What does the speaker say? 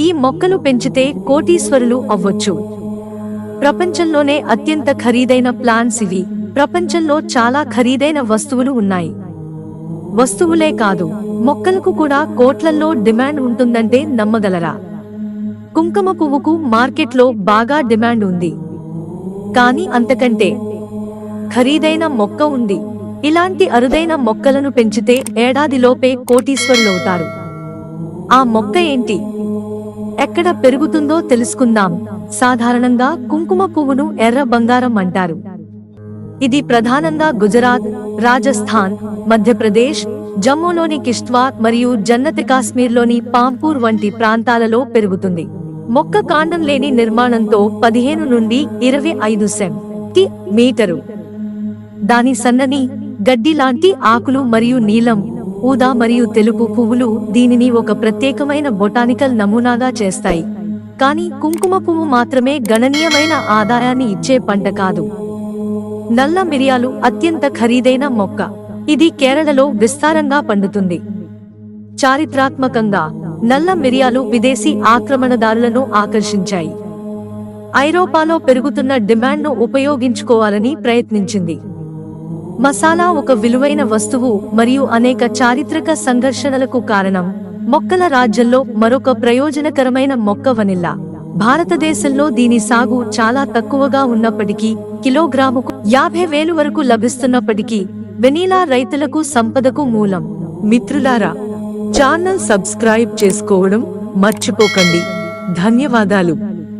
ఈ మొక్కలు పెంచితే కోటీశ్వరులు అవ్వచ్చు. ప్రపంచంలోనే అత్యంత ఖరీదైన ప్లాంట్స్ ఇవి. ప్రపంచంలో చాలా ఖరీదైన వస్తువులు ఉన్నాయి. వస్తువులే కాదు మొక్కలకు కూడా కోట్లల్లో డిమాండ్ ఉంటుందంటే నమ్మగలరా? కుంకుమ పువ్వుకు మార్కెట్లో బాగా డిమాండ్ ఉంది. కానీ అంతకంటే ఖరీదైన మొక్క ఉంది. ఇలాంటి అరుదైన మొక్కలను పెంచితే ఏడాదిలోపే కోటీశ్వరులవుతారు ఆ మొక్క ఏంటి? ఎక్కడ పెరుగుతుందో తెలుసుకుందాం. సాధారణంగా కుంకుమ పువ్వును ఎర్ర బంగారం అంటారు. ఇది ప్రధానంగా గుజరాత్ రాజస్థాన్ మధ్యప్రదేశ్ జమ్మూలోని కిష్త్వార్ మరియు జన్నతి కాశ్మీర్లోని పాంపూర్ వంటి ప్రాంతాలలో పెరుగుతుంది. మొక్క కాండం లేని నిర్మాణంతో పదిహేను నుండి ఇరవై ఐదు సెంటి మీటరు. దాని సన్నని గడ్డి లాంటి ఆకులు మరియు నీలం ఊదా మరియు తెలుపు పువ్వులు దీనిని ఒక ప్రత్యేకమైన బొటానికల్ నమూనాగా చేస్తాయి. కానీ కుంకుమ పువ్వు మాత్రమే గణనీయమైన ఆదాయాన్ని ఇచ్చే పంట కాదు. నల్ల మిరియాలు అత్యంత ఖరీదైన మొక్క. ఇది కేరళలో విస్తారంగా పండుతుంది. చారిత్రాత్మకంగా నల్ల మిరియాలు విదేశీ ఆక్రమణదారులను ఆకర్షించాయి. ఐరోపాలో పెరుగుతున్న డిమాండ్ను ఉపయోగించుకోవాలని ప్రయత్నించింది. మసాలా ఒక విలువైన వస్తువు మరియు అనేక చారిత్రక సంఘర్షణలకు కారణం. మొక్కల రాజ్యంలో మరొక ప్రయోజనకరమైన మొక్క వనిల్లా భారతదేశంలో దీని సాగు చాలా తక్కువగా ఉన్నప్పటికీ కిలోగ్రాముకు యాభై వేలు వరకు లభిస్తున్నప్పటికీ వెనీలా రైతులకు సంపదకు మూలం. మిత్రులారా ఛానల్ సబ్స్క్రైబ్ చేసుకోవడం మర్చిపోకండి. ధన్యవాదాలు.